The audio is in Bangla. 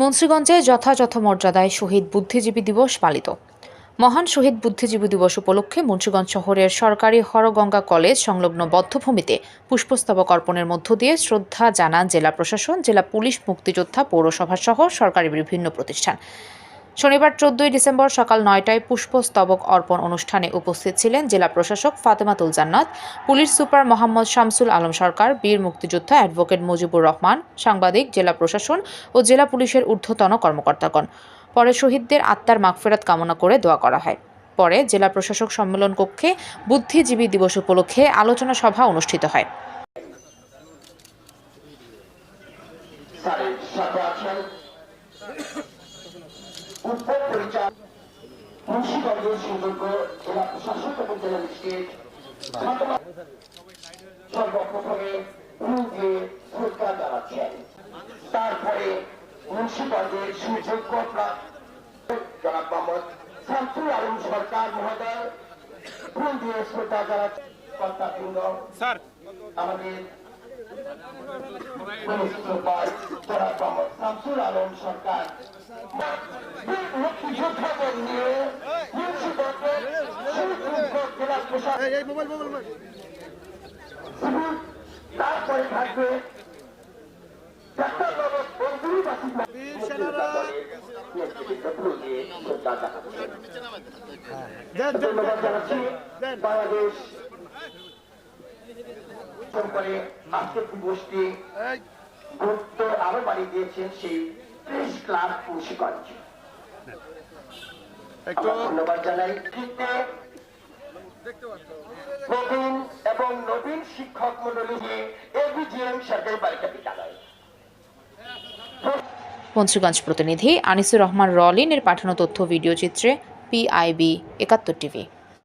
মুন্সিগঞ্জে যথাযথ মর্যাদায় শহীদ বুদ্ধিজীবী দিবস পালিত। মহান শহীদ বুদ্ধিজীবী দিবস উপলক্ষে মুন্সিগঞ্জ শহরের সরকারি হরগঙ্গা কলেজ সংলগ্ন বদ্ধভূমিতে পুষ্পস্তবক অর্পণের মধ্য দিয়ে শ্রদ্ধা জানান জেলা প্রশাসন, জেলা পুলিশ, মুক্তিযোদ্ধা, পৌরসভা সহ সরকারি বিভিন্ন প্রতিষ্ঠান। শনিবার চোদ্দই ডিসেম্বর সকাল নয়টায় পুষ্পস্তবক অর্পণ অনুষ্ঠানে উপস্থিত ছিলেন জেলা প্রশাসক ফাতেমাতুল জান্নাত, পুলিশ সুপার মোহাম্মদ শামসুল আলম সরকার, বীর মুক্তিযোদ্ধা অ্যাডভোকেট মুজিবুর রহমান, সাংবাদিক, জেলা প্রশাসন ও জেলা পুলিশের ঊর্ধ্বতন কর্মকর্তাগণ। পরে শহীদদের আত্মার মাগফেরাত কামনা করে দোয়া করা হয়। পরে জেলা প্রশাসক সম্মেলন কক্ষে বুদ্ধিজীবী দিবস উপলক্ষে আলোচনা সভা অনুষ্ঠিত হয়। উত্তর পরিচালক মুন্সিগঞ্জের সুযোগ্য জেলা প্রশাসক এবং জেলা সর্বপ্রথমে তারপরে মুন্সিগঞ্জের সুযোগ্য জনাব আলম সরকার মহোদয় ফুল দিয়ে শ্রদ্ধা জানাচ্ছেন আমাদের পুলিশ সুপার জনাব মোহাম্মদ শামসুল আলম তারপরে থাকবে বাংলাদেশ করে আজকের দিবসটি গুরুত্ব আরও বাড়িয়ে দিয়েছেন সেই প্রেস ক্লাব মুন্সিগঞ্জ। একটু ধন্যবাদ জানাই কৃতে নবীন এবং নবীন শিক্ষক মন্ডলী নিয়ে এবিজিএম সরকারি বালিকা বিদ্যালয় মুন্সিগঞ্জ প্রতিনিধি আনিসুর রহমান রলিনের পাঠানো তথ্য ভিডিও চিত্রে পিআইবি একাত্তর টিভি।